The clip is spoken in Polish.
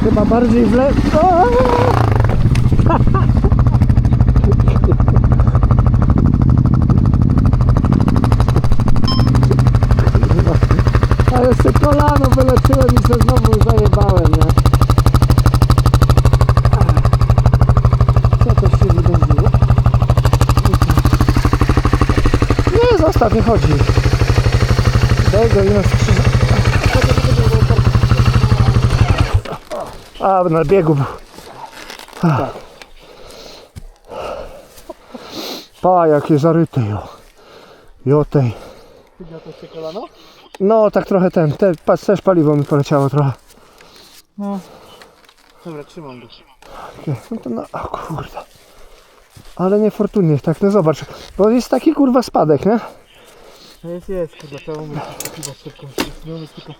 Bardziej w lewo. Ale se kolano wyleczyłem i se znowu zajebałem, nie? Co to się wydarzyło? Nie, zostaw, nie chodzi. Daj go i. A, na biegu był. A. Pa, jakie zaryte, jo. Jo tej. Się kolano? No, tak trochę ten, te, patrz, też paliwo mi poleciało trochę. No. Dobra, trzymam go. Takie, No to no, o kurde. Ale niefortunnie, tak, no zobacz. Bo jest taki kurwa spadek, nie? No jest, jest, kurwa, trzeba umyć chyba szybko. No, tylko